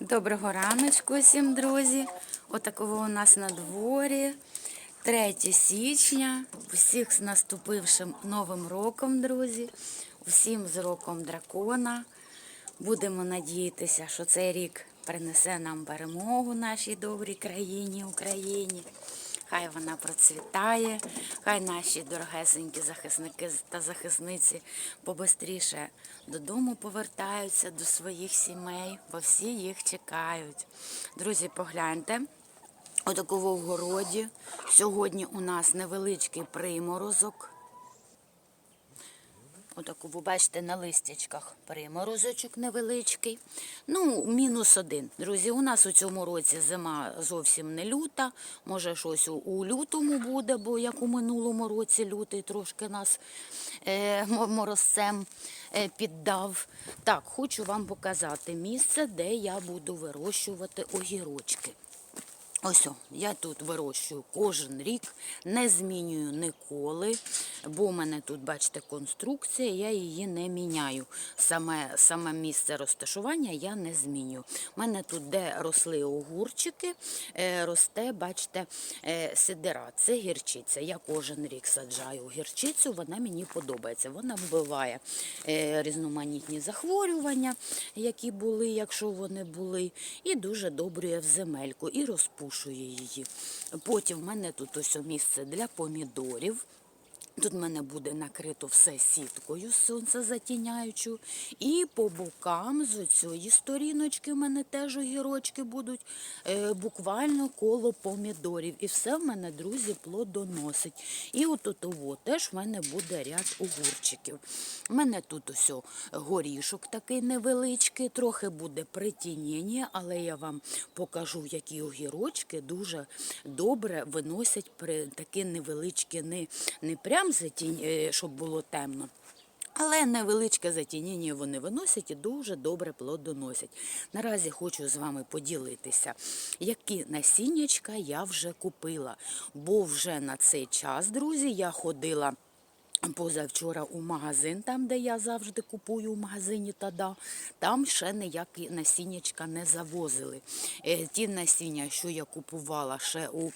Доброго раночку всім, друзі. Отакого у нас на дворі. 3 січня. Усіх з наступившим новим роком, друзі. Усім з роком дракона. Будемо надіятися, що цей рік принесе нам перемогу нашій добрій країні, Україні. Хай вона процвітає, хай наші дорогесенькі захисники та захисниці побистріше додому повертаються до своїх сімей, бо всі їх чекають. Друзі, погляньте. Отаково в городі. Сьогодні у нас невеличкий приморозок. Отаку, ви бачите, на листячках приморозочок невеличкий. Ну, мінус один. Друзі, у нас у цьому році зима зовсім не люта. Може, щось у, лютому буде, бо як у минулому році лютий трошки нас е, морозцем е, піддав. Так, хочу вам показати місце, де я буду вирощувати огірочки. Ось о, я тут вирощую кожен рік, не змінюю ніколи, бо у мене тут, бачите, конструкція, я її не міняю. Саме, саме місце розташування я не змінюю. У мене тут, де росли огурчики, е, росте, бачите, е, сидира. Це гірчиця. Я кожен рік саджаю гірчицю, вона мені подобається. Вона вбиває е, різноманітні захворювання, які були, якщо вони були, і дуже добрює в земельку, і розпушує її. Потім в мене тут ось місце для помідорів. Тут в мене буде накрито все сіткою сонцезатіняючою. І по бокам з цієї сторіночки в мене теж огірочки будуть е, буквально коло помідорів. І все в мене, друзі, плодоносить. І от того теж в мене буде ряд огурчиків. У мене тут ось горішок такий невеличкий, трохи буде притінення, але я вам покажу, які огірочки дуже добре виносять при такі невеличкі, не, не прям затінь, е, щоб було темно. Але невеличке затінення вони виносять і дуже добре плодоносять. Наразі хочу з вами поділитися, які насіннячка я вже купила. Бо вже на цей час, друзі, я ходила. Позавчора у магазин, там, де я завжди купую в магазині Тада, там ще ніякі насіннячка не завозили. Е, Ті насіння, що я купувала ще у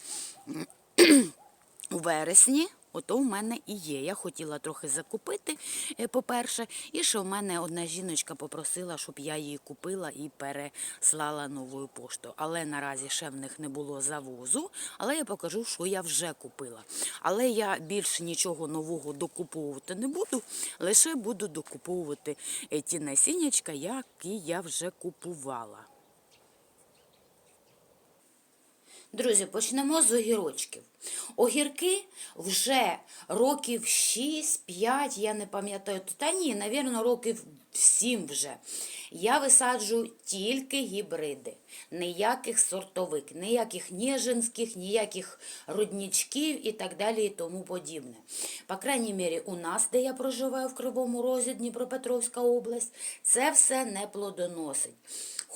у вересні. Ото в мене і є. Я хотіла трохи закупити, е, по-перше, і що в мене одна жіночка попросила, щоб я її купила і переслала новою поштою. Але наразі ще в них не було завозу. Але я покажу, що я вже купила. Але я більше нічого нового докуповувати не буду, лише буду докуповувати е, ті насіннячка, які я вже купувала. Друзі, почнемо з огірочків. Огірки вже років 6-5, я не пам'ятаю, та ні, навірно, років 7 вже. Я висаджую тільки гібриди, ніяких сортовик, ніяких ніжинських, ніяких роднічків і так далі і тому подібне. По крайній мірі, у нас, де я проживаю в Кривому Розі, Дніпропетровська область, це все не плодоносить.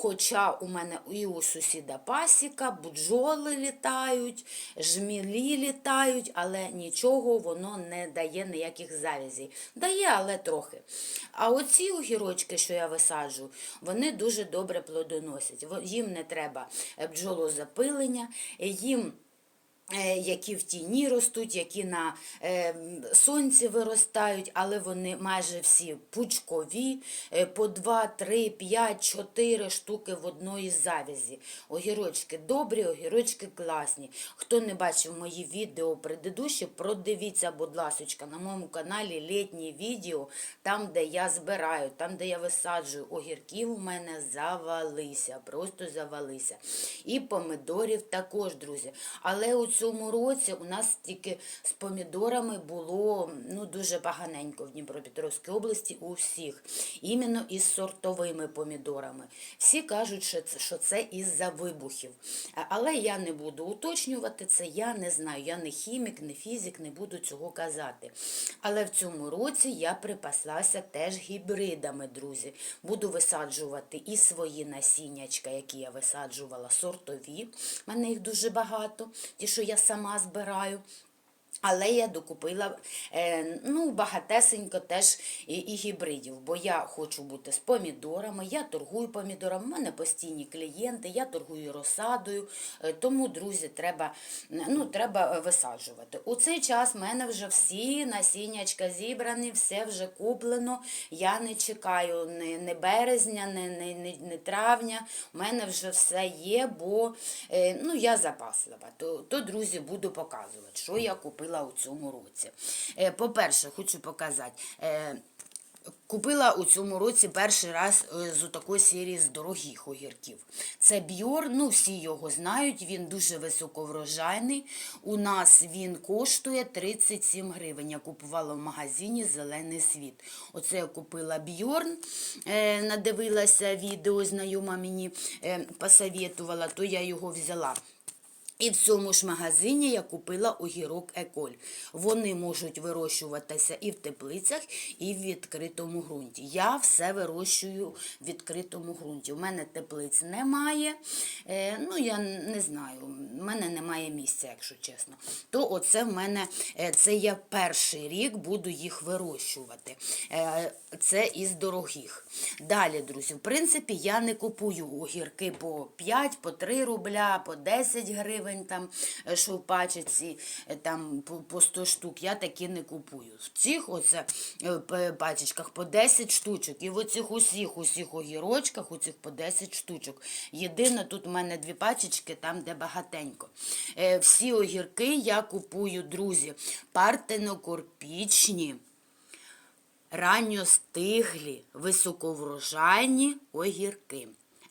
Хоча у мене і у сусіда пасіка, бджоли літають, жмілі літають, але нічого воно не дає ніяких завязей. Дає, але трохи. А оці огірочки, що я висаджу, вони дуже добре плодоносять. Їм не треба бджолозапилення, їм які в тіні ростуть, які на е, сонці виростають, але вони майже всі пучкові, е, по 2, 3, 5, 4 штуки в одної завязі. Огірочки добрі, огірочки класні. Хто не бачив мої відео предыдущі, продивіться, будь ласочка, на моєму каналі літні відео, там, де я збираю, там, де я висаджую огірків, у мене завалися, просто завалися. І помидорів також, друзі. Але у цьому році у нас тільки з помідорами було ну, дуже поганенько в Дніпропетровській області у всіх. Іменно із сортовими помідорами. Всі кажуть, що це, із-за вибухів. Але я не буду уточнювати це, я не знаю. Я не хімік, не фізик, не буду цього казати. Але в цьому році я припаслася теж гібридами, друзі. Буду висаджувати і свої насіннячка, які я висаджувала, сортові. У мене їх дуже багато, ті, що я сама збираю. Але я докупила е, ну, багатесенько теж і, і гібридів, бо я хочу бути з помідорами, я торгую помідорами, в мене постійні клієнти, я торгую розсадою, е, тому, друзі, треба, ну, треба висаджувати. У цей час в мене вже всі насіннячка зібрані, все вже куплено. Я не чекаю ні, ні березня, ні, ні, ні, ні травня. У мене вже все є, бо е, ну, я запаслива. То, то, друзі, буду показувати, що я купила у цьому році. Е, По-перше, хочу показати. е, Купила у цьому році перший раз е, з такої серії з дорогих огірків. Це Бьор, ну всі його знають, він дуже високоврожайний. У нас він коштує 37 гривень. Я купувала в магазині Зелений світ. Оце я купила Бьорн, надивилася відео, знайома мені посоветувала, то я його взяла. І в цьому ж магазині я купила огірок Еколь. Вони можуть вирощуватися і в теплицях, і в відкритому ґрунті. Я все вирощую в відкритому ґрунті. У мене теплиць немає. Е, ну, я не знаю, в мене немає місця, якщо чесно. То оце в мене, е, це я перший рік буду їх вирощувати. Е, це із дорогих. Далі, друзі, в принципі, я не купую огірки по 5, по 3 рубля, по 10 гривень, там, е, що в е, там, по, по 100 штук. Я такі не купую. В цих оце е, пачечках по 10 штучок. І в оцих усіх, усіх огірочках, у цих по 10 штучок. Єдине, тут у мене дві пачечки, там, де багатенько. Всі огірки я купую, друзі, партенокорпічні ранньостиглі, високоврожайні огірки.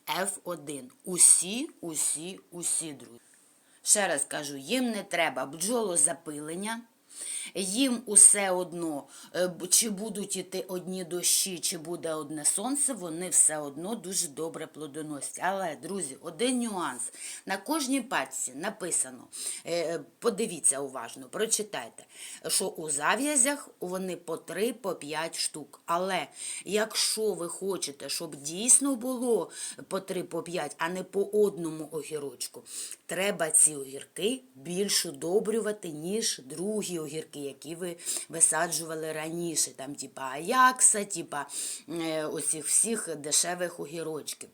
F1. Усі, усі, усі, друзі. Ще раз кажу, їм не треба бджолозапилення. Їм усе одно, е, чи будуть іти одні дощі, чи буде одне сонце, вони все одно дуже добре плодоносять. Але, друзі, один нюанс. На кожній пачці написано, е, подивіться уважно, прочитайте, що у зав'язях вони по 3, по 5 штук. Але якщо ви хочете, щоб дійсно було по 3, по 5, а не по одному огірочку, треба ці огірки більш удобрювати, ніж другі огірки, які ви висаджували раніше. Там, типа Аякса, типа усіх всіх дешевих огірочків.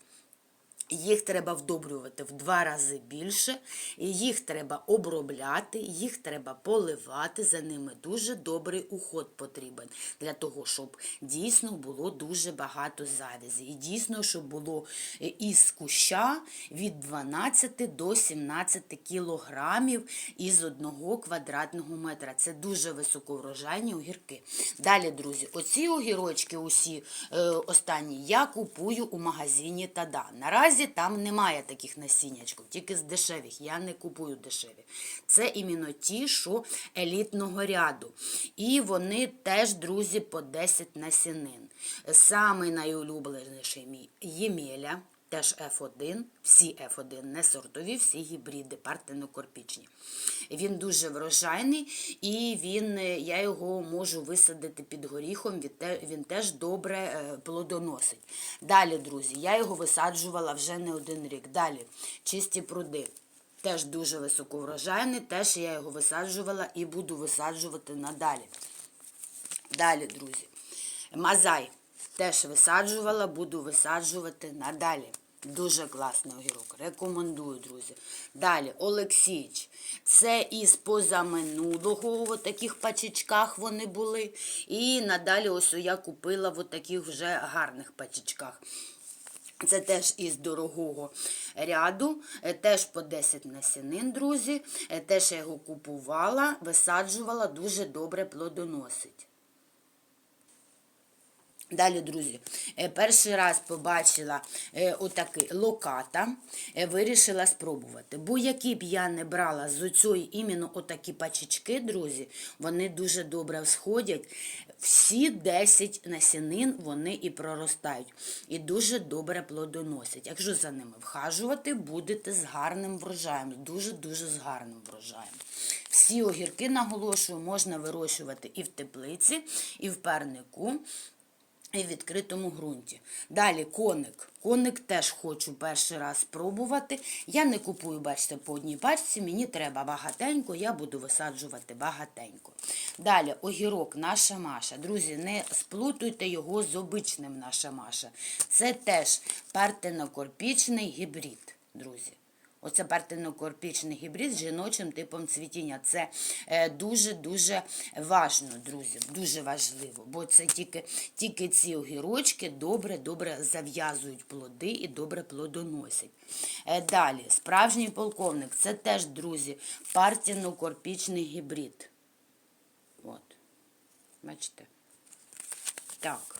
Їх треба вдобрювати в два рази більше, їх треба обробляти, їх треба поливати, за ними дуже добрий уход потрібен для того, щоб дійсно було дуже багато завязі. І дійсно, щоб було е, із куща від 12 до 17 кілограмів із одного квадратного метра. Це дуже високоврожайні огірки. Далі, друзі, оці огірочки усі е, останні я купую у магазині Тада. Наразі там немає таких насіннячків, тільки з дешевих. Я не купую дешеві. Це іменно ті, що елітного ряду. І вони теж, друзі, по 10 насінин. Самий найулюбленіший мій Ємеля. Теж F1, всі F1, не сортові, всі гібриди, партенокорпічні. Він дуже врожайний і він, е, я його можу висадити під горіхом, він теж добре е, плодоносить. Далі, друзі, я його висаджувала вже не один рік. Далі, чисті пруди. Теж дуже високоврожайний, теж я його висаджувала і буду висаджувати надалі. Далі, друзі. Мазай теж висаджувала, буду висаджувати надалі. Дуже класний огірок. Рекомендую, друзі. Далі, Олексійч. Це із позаминулого в таких пачечках вони були. І надалі ось я купила в таких вже гарних пачечках. Це теж із дорогого ряду, е, теж по 10 насінин, друзі. Е, Теж я його купувала, висаджувала, дуже добре плодоносить. Далі, друзі, е, перший раз побачила е, отакий локата, е, вирішила спробувати. Бо які б я не брала з оцьої іменно отакі пачечки, друзі, вони дуже добре всходять. Всі 10 насінин вони і проростають. І дуже добре плодоносять. Якщо за ними вхажувати, будете з гарним врожаєм, дуже-дуже з гарним врожаєм. Всі огірки, наголошую, можна вирощувати і в теплиці, і в парнику. І в відкритому ґрунті. Далі коник. Коник теж хочу перший раз спробувати. Я не купую, бачите, по одній пачці, мені треба багатенько, я буду висаджувати багатенько. Далі огірок, наша Маша. Друзі, не сплутуйте його з обичним наша Маша. Це теж партенокорпічний гібрид, друзі. Оце партенокорпічний гібрид з жіночим типом цвітіння. Це дуже-дуже важно, друзі, дуже важливо, бо це тільки, тільки ці огірочки добре-добре зав'язують плоди і добре плодоносять. Е, далі, справжній полковник, це теж, друзі, партенокорпічний гібрид. От. Бачите? Так.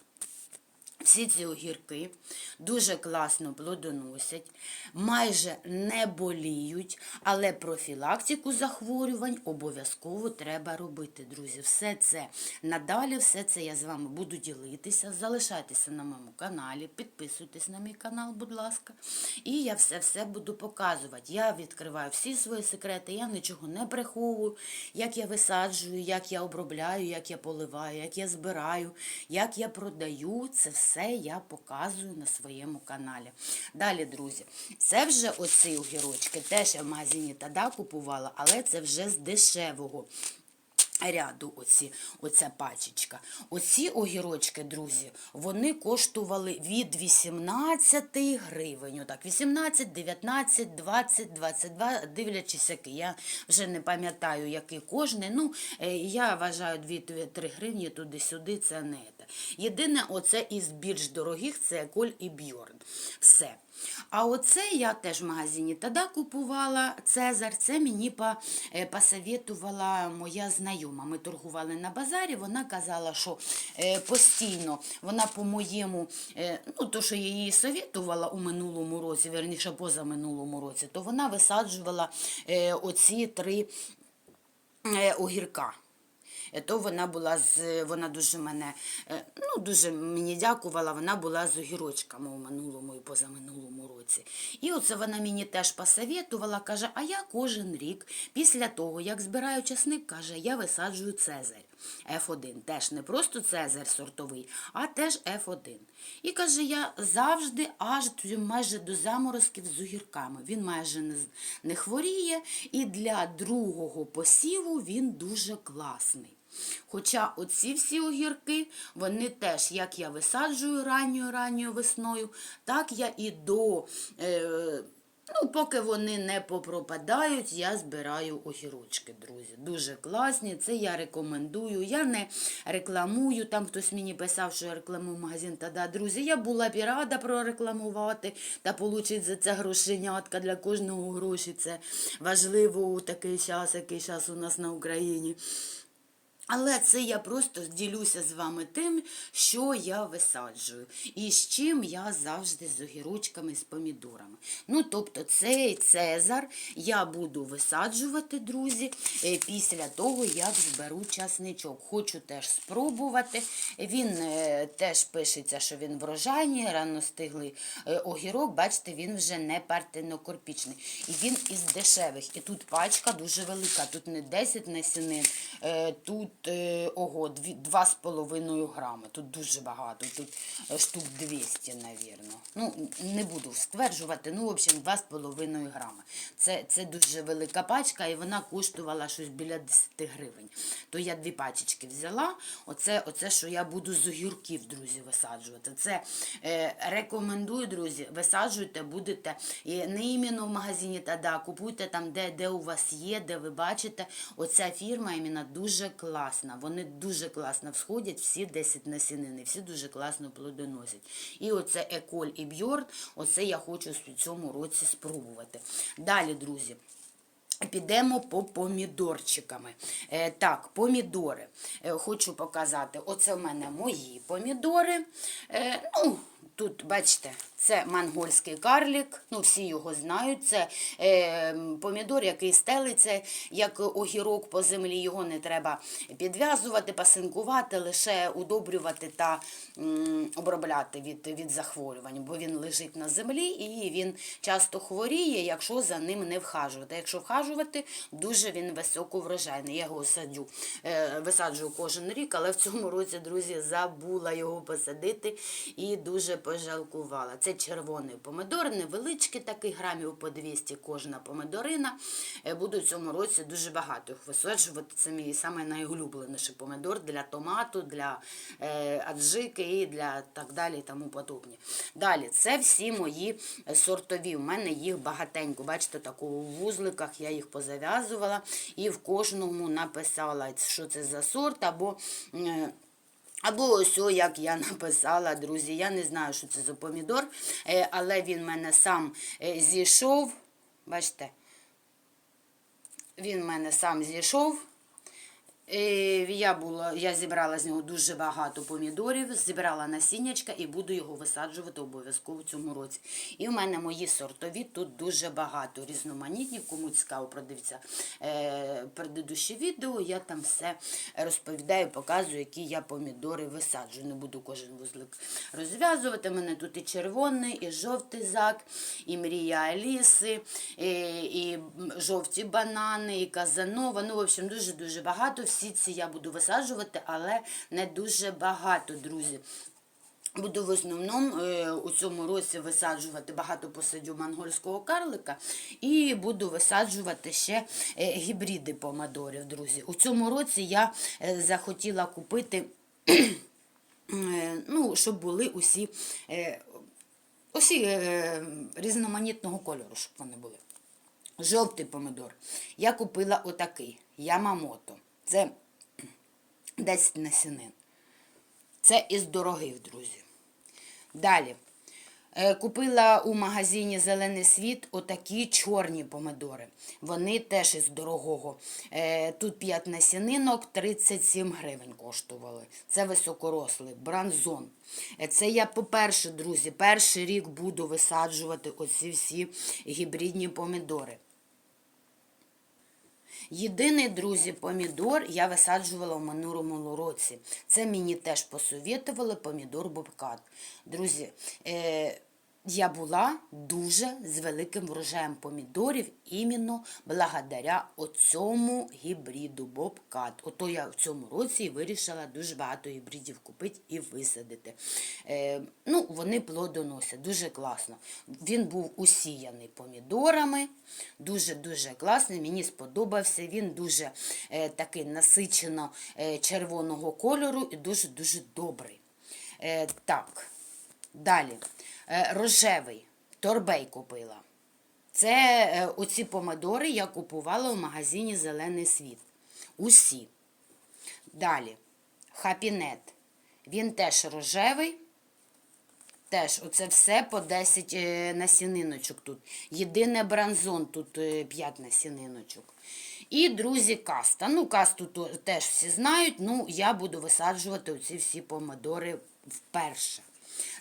Всі ці огірки дуже класно плодоносять, майже не боліють, але профілактику захворювань обов'язково треба робити, друзі. Все це надалі, все це я з вами буду ділитися. Залишайтеся на моєму каналі, підписуйтесь на мій канал, будь ласка. І я все-все буду показувати. Я відкриваю всі свої секрети, я нічого не приховую, як я висаджую, як я обробляю, як я поливаю, як я збираю, як я продаю. Це все я показую на своєму каналі. Далі, друзі, це вже оці огірочки. Теж я в магазині Тада купувала, але це вже з дешевого. Ряду оці, оця пачечка. Оці огірочки, друзі, вони коштували від 18 гривень. Отак, 18, 19, 20, 22, дивлячись, який. Я вже не пам'ятаю, який кожний. Ну, е, я вважаю 2-3 гривні туди-сюди, це не те. Єдине, оце із більш дорогих, це Коль і Бьорн. Все. А оце я теж в магазині тоді купувала Цезар. Це мені е, посоветувала моя знайома. Ми торгували на базарі. Вона казала, що е, постійно вона по-моєму, е, ну то, що я її советувала у минулому році, верніше позаминулому році, то вона висаджувала оці три огірка. Е, То вона була з вона дуже мене е, ну дуже мені дякувала. Вона була з огірочками у минулому і позаминулому році. І оце вона мені теж посоветувала, каже: а я кожен рік після того, як збираю часник, каже, я висаджую Цезарь. F1. Теж не просто Цезарь сортовий, а теж F1. І каже, я завжди аж майже до заморозків з огірками. Він майже не, не хворіє, і для другого посіву він дуже класний. Хоча оці всі огірки, вони теж, як я висаджую ранньою ранньою весною, так я і до. Е, Ну, поки вони не попропадають, я збираю огірочки, друзі. Дуже класні. Це я рекомендую. Я не рекламую. Там хтось мені писав, що я рекламую магазин. Та да, друзі, я була б і рада прорекламувати та отримати за це грошенятка для кожного гроші. Це важливо у такий час, який час у нас на Україні. Але це я просто ділюся з вами тим, що я висаджую. І з чим я завжди з огірочками, з помідорами. Ну, тобто, цей цезар я буду висаджувати, друзі, е, після того, як зберу часничок. Хочу теж спробувати. Він е, теж пишеться, що він врожайний, рано-стиглий е, огірок. Бачите, він вже не партенокорпічний. І він із дешевих. І тут пачка дуже велика. Тут не 10 насінин, тут е, ого, 2,5 грами. Тут дуже багато, тут е, штук 200, навірно. Ну, не буду стверджувати, ну, в общем, 2,5 грами. Це, це дуже велика пачка, і вона коштувала щось біля 10 гривень. То я дві пачечки взяла. Оце, оце що я буду з огірків, друзі, висаджувати. Це е, рекомендую, друзі, висаджуйте, будете і не іменно в магазині, та да, купуйте там, де, де у вас є, де ви бачите. Оця фірма іменно дуже класна. Вони дуже класно всходять, всі 10 насінини, всі дуже класно плодоносять. І оце Еколь і Бьорн, оце я хочу в цьому році спробувати. Далі, друзі. Підемо по помідорчиками. Е, так, помідори. Е, хочу показати. Оце в мене мої помідори. Е, ну, Тут, бачите, це монгольський карлік, ну всі його знають. Це е, помідор, який стелиться, як огірок по землі. Його не треба підв'язувати, пасинкувати, лише удобрювати та м, обробляти від, від захворювань, бо він лежить на землі і він часто хворіє, якщо за ним не вхажувати. Якщо вхажувати, дуже він високоврожайний. Я його садю, е, висаджую кожен рік, але в цьому році, друзі, забула його посадити і дуже пожалкувала. Це червоний помидор, невеличкий такий, грамів по 200 кожна помидорина. Е, Буду в цьому році дуже багато їх висаджувати. Це мій самий найулюбленіший помидор для томату, для е, аджики і для так далі і тому подобні. Далі, це всі мої е, сортові. У мене їх багатенько. Бачите, таку у вузликах я їх позав'язувала і в кожному написала, що це за сорт або. Або ось, о, як я написала, друзі. Я не знаю, що це за помідор, е, але він в мене сам е, зійшов. Бачите, він в мене сам зійшов. Е, Я, була, я зібрала з нього дуже багато помідорів, зібрала насіннячка і буду його висаджувати обов'язково в цьому році. І в мене мої сортові тут дуже багато різноманітні. Кому цікаво, продивіться е, предыдущі відео. Я там все розповідаю, показую, які я помідори висаджую. Не буду кожен вузлик розв'язувати. У мене тут і червоний, і жовтий зак, і мрія Аліси, і, і жовті банани, і казанова. Ну, в общем, дуже-дуже багато. Всі ці я буду висаджувати, але не дуже багато, друзі. Буду в основному е, у цьому році висаджувати багато посадю монгольського карлика і буду висаджувати ще е, гібриди помидорів, друзі. У цьому році я е, захотіла купити, ну, щоб були усі, усі різноманітного кольору, щоб вони були. Жовтий помидор. Я купила отакий Ямамото. Це 10 насінин. Це із дорогих, друзі. Далі. Е, Купила у магазині Зелений світ отакі чорні помидори. Вони теж із дорогого. Е, Тут 5 насінинок, 37 гривень коштували. Це високорослий, бранзон. Е, Це я, по-перше, друзі, перший рік буду висаджувати оці всі гібридні помідори. Єдиний, друзі, помідор я висаджувала в минулому році. Це мені теж посовітували помідор Бобкат. Друзі, е, я була дуже з великим врожаєм помідорів іменно благодаря оцьому гібриду Бобкат. Ото я в цьому році вирішила дуже багато гібридів купити і висадити. Е, ну, вони плодоносять, дуже класно. Він був усіяний помідорами, дуже-дуже класний, мені сподобався. Він дуже е, такий насичено е, червоного кольору і дуже-дуже добрий. Е, так, далі. Е, рожевий торбей купила. Це е, оці помидори я купувала в магазині Зелений світ. Усі. Далі. Хапінет. Він теж рожевий. Теж оце все по 10 е, насіниночок тут. Єдине бранзон, тут 5 насіниночок. І, друзі, каста. Ну, касту теж всі знають, ну, я буду висаджувати оці всі помидори вперше.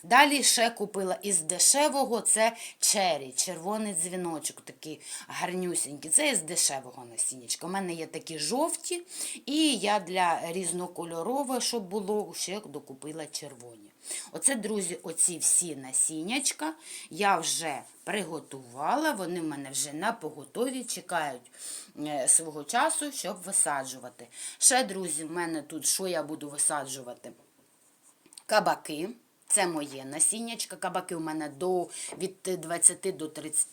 Далі ще купила із дешевого це чері, червоний дзвіночок, такий гарнюсінький. Це із дешевого насіннячка. У мене є такі жовті, і я для різнокольорового, щоб було, ще докупила червоні. Оце, друзі, оці всі насіннячка я вже приготувала, вони в мене вже на поготові, чекають е, свого часу, щоб висаджувати. Ще, друзі, в мене тут що я буду висаджувати? Кабаки. Це моє насіннячка. Кабаки у мене до, від 20 до 30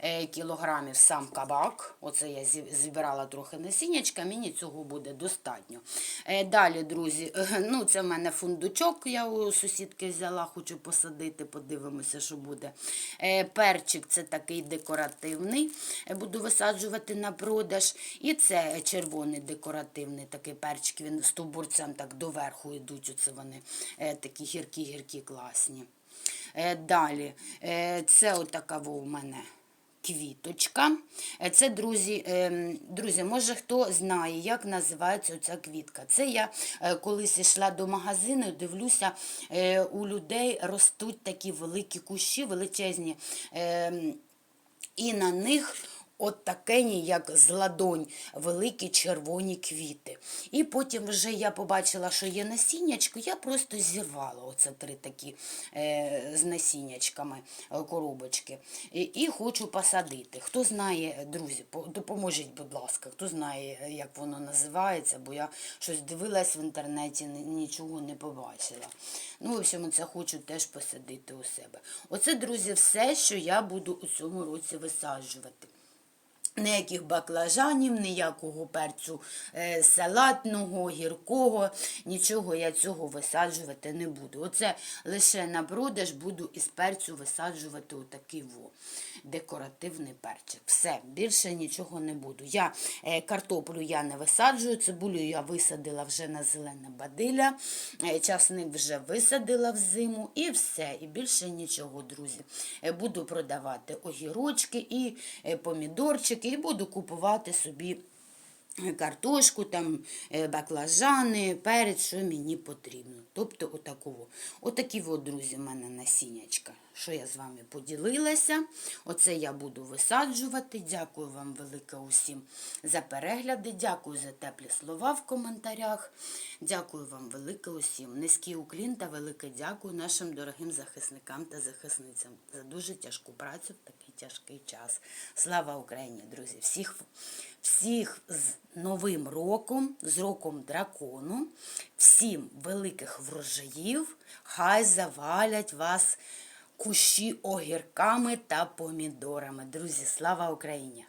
е, кілограмів сам кабак. Оце я зі- зібрала трохи насіннячка, мені цього буде достатньо. Е, Далі, друзі, е, ну це в мене фундучок, я у сусідки взяла, хочу посадити, подивимося, що буде. Перчик це такий декоративний, буду висаджувати на продаж. І це червоний декоративний такий перчик, він стовбурцем так доверху йдуть. Оце вони такі гіркі-гіркі класні. Е, Далі, е, це отака во у мене квіточка. Е, Це, друзі, ем, друзі, може хто знає, як називається ця квітка. Це я колись йшла до магазину, і дивлюся, у людей ростуть такі великі кущі, величезні. ем, і на них от такені, як з ладонь, великі червоні квіти. І потім вже я побачила, що є насіннячко, я просто зірвала оце три такі е, з насіннячками е, коробочки. І, і хочу посадити. Хто знає, друзі, допоможіть, будь ласка, хто знає, е, як воно називається, бо я щось дивилась в інтернеті, нічого не побачила. Ну, в общем, це хочу теж посадити у себе. Оце, друзі, все, що я буду у цьому році висаджувати. Ніяких баклажанів, ніякого перцю е, салатного, гіркого, нічого я цього висаджувати не буду. Оце лише на продаж буду із перцю висаджувати отакий во, декоративний перчик. Все, більше нічого не буду. Я е, картоплю я не висаджую, цибулю я висадила вже на зелене бадиля, е, часник вже висадила в зиму і все. І більше нічого, друзі. Буду продавати огірочки і помідорчики, і буду купувати собі картошку, там, е, баклажани, перець, що мені потрібно. Тобто отакого. Отакі от, друзі, в мене насіннячка, що я з вами поділилася. Оце я буду висаджувати. Дякую вам велике усім за перегляди. Дякую за теплі слова в коментарях. Дякую вам велике усім. Низький уклін та велике дякую нашим дорогим захисникам та захисницям за дуже тяжку працю в такий тяжкий час. Слава Україні, друзі! Всіх, всіх з Новим роком, з роком дракону, всім великих врожаїв, хай завалять вас кущі огірками та помідорами. Друзі, слава Україні!